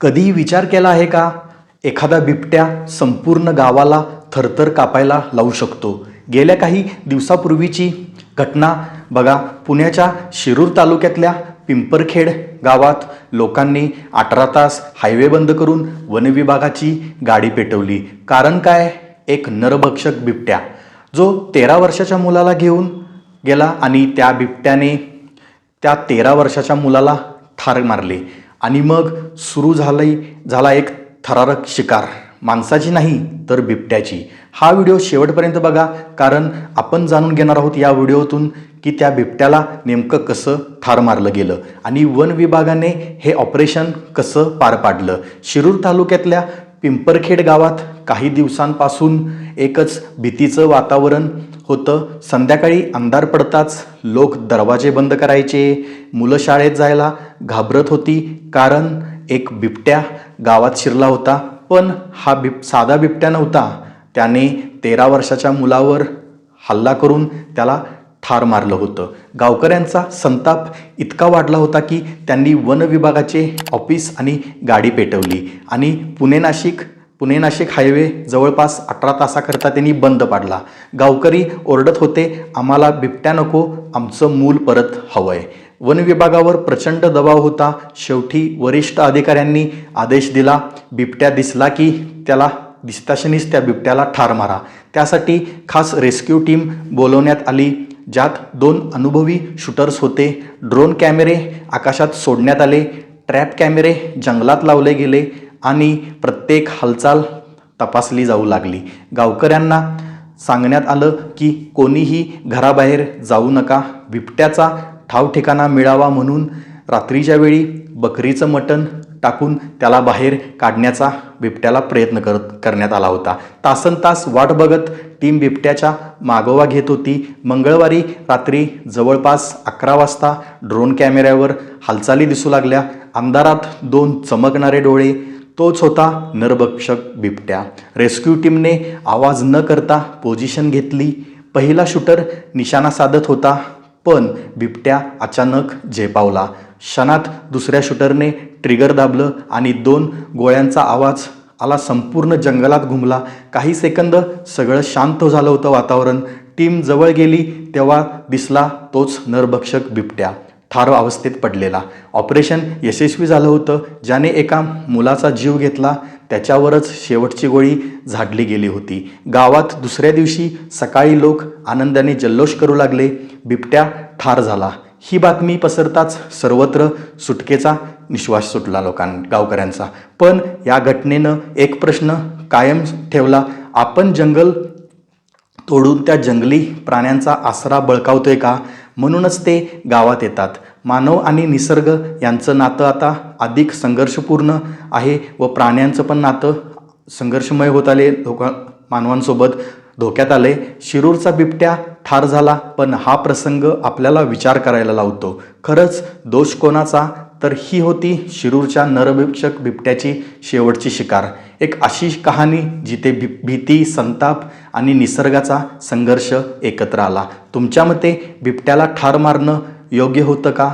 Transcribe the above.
कधीही विचार केला आहे का? एखादा बिबट्या संपूर्ण गावाला थरथर कापायला लावू शकतो. गेल्या काही दिवसापूर्वीची घटना बघा. पुण्याच्या शिरूर तालुक्यातल्या पिंपरखेड गावात लोकांनी अठरा तास हायवे बंद करून वनविभागाची गाडी पेटवली. कारण काय? एक नरभक्षक बिबट्या. जो तेरा वर्षाच्या मुलाला घेऊन गेला आणि त्या बिबट्याने त्या तेरा वर्षाच्या मुलाला ठार मारले. आणि मग सुरू झालंय झाला एक थरारक शिकार. माणसाची नाही तर बिबट्याची. हा व्हिडिओ शेवटपर्यंत बघा कारण आपण जाणून घेणार आहोत या व्हिडिओतून की त्या बिबट्याला नेमकं कसं ठार मारलं गेलं आणि वन विभागाने हे ऑपरेशन कसं पार पाडलं. शिरूर तालुक्यातल्या पिंपरखेड गावात काही दिवसांपासून एकच भीतीचं वातावरण होतं. संध्याकाळी अंधार पडताच लोक दरवाजे बंद करायचे. मुलं शाळेत जायला घाबरत होती कारण एक बिबट्या गावात शिरला होता. पण हा बिब साधा बिबट्या नव्हता. त्याने तेरा वर्षाच्या मुलावर हल्ला करून त्याला ठार मारलं होतं. गावकऱ्यांचा संताप इतका वाढला होता की त्यांनी वन विभागाचे ऑफिस आणि गाडी पेटवली आणि पुणे नाशिक पुणे नाशिक हायवे जवळपास अठरा तासाकरता त्यांनी बंद पाडला. गावकरी ओरडत होते आम्हाला बिबट्या नको आमचं मूल परत हवंय. वन विभागावर प्रचंड दबाव होता. शेवटी वरिष्ठ अधिकाऱ्यांनी आदेश दिला बिबट्या दिसला की त्याला दिसताशनीच त्या बिबट्याला ठार मारा. त्यासाठी खास रेस्क्यू टीम बोलवण्यात आली. ज्यात दोन अनुभवी शूटर्स होते. ड्रोन कॅमेरे आकाशात सोडण्यात आले ट्रॅप कॅमेरे जंगलात लावले गेले आणि प्रत्येक हालचाल तपासली जाऊ लागली. गावकऱ्यांना सांगण्यात आलं की कोणीही घराबाहेर जाऊ नका. बिबट्याचा ठावठिकाणा मिळावा म्हणून रात्रीच्या वेळी बकरीचं मटण टाकून त्याला बाहेर काढण्याचा बिबट्याला प्रयत्न कर करण्यात आला होता. तासन तास वाट बघत टीम बिबट्याच्या मागोवा घेत होती. मंगळवारी रात्री जवळपास अकरा वाजता ड्रोन कॅमेऱ्यावर हालचाली दिसू लागल्या. अंधारात दोन चमकणारे डोळे तोच होता नरभक्षक बिबट्या. रेस्क्यू टीमने आवाज न करता पोझिशन घेतली. पहिला शूटर निशाणा साधत होता पण बिबट्या अचानक झेपावला. क्षणात दुसऱ्या शूटरने ट्रिगर दाबलं आणि दोन गोळ्यांचा आवाज आला संपूर्ण जंगलात घुमला. काही सेकंद सगळं शांत झालं होतं वातावरण. टीम जवळ गेली तेव्हा दिसला तोच नरभक्षक बिबट्या. ठार अवस्थेत पडलेला. ऑपरेशन यशस्वी झालं होतं. ज्याने एका मुलाचा जीव घेतला त्याच्यावरच शेवटची गोळी झाडली गेली होती. गावात दुसऱ्या दिवशी सकाळी लोक आनंदाने जल्लोष करू लागले. बिबट्या ठार झाला. ही बातमी पसरताच सर्वत्र सुटकेचा निश्वास सुटला लोकां गावकऱ्यांचा. पण या घटनेनं एक प्रश्न कायम ठेवला. आपण जंगल तोडून त्या जंगली प्राण्यांचा आसरा बळकावतोय का? म्हणूनच ते गावात येतात. मानव आणि निसर्ग यांचं नातं आता अधिक संघर्षपूर्ण आहे व प्राण्यांचं पण नातं संघर्षमय होत आले लोक मानवांसोबत. धोक्यात आले शिरूरचा बिबट्या ठार झाला पण हा प्रसंग आपल्याला विचार करायला लावतो. खरंच दोष कोणाचा? तर ही होती शिरूरच्या नरभिक्षक बिबट्याची शेवटची शिकार. एक अशी कहाणी जिथे भी भीती संताप आणि निसर्गाचा संघर्ष एकत्र आला. तुमच्या मते बिबट्याला ठार मारणं योग्य होतं का?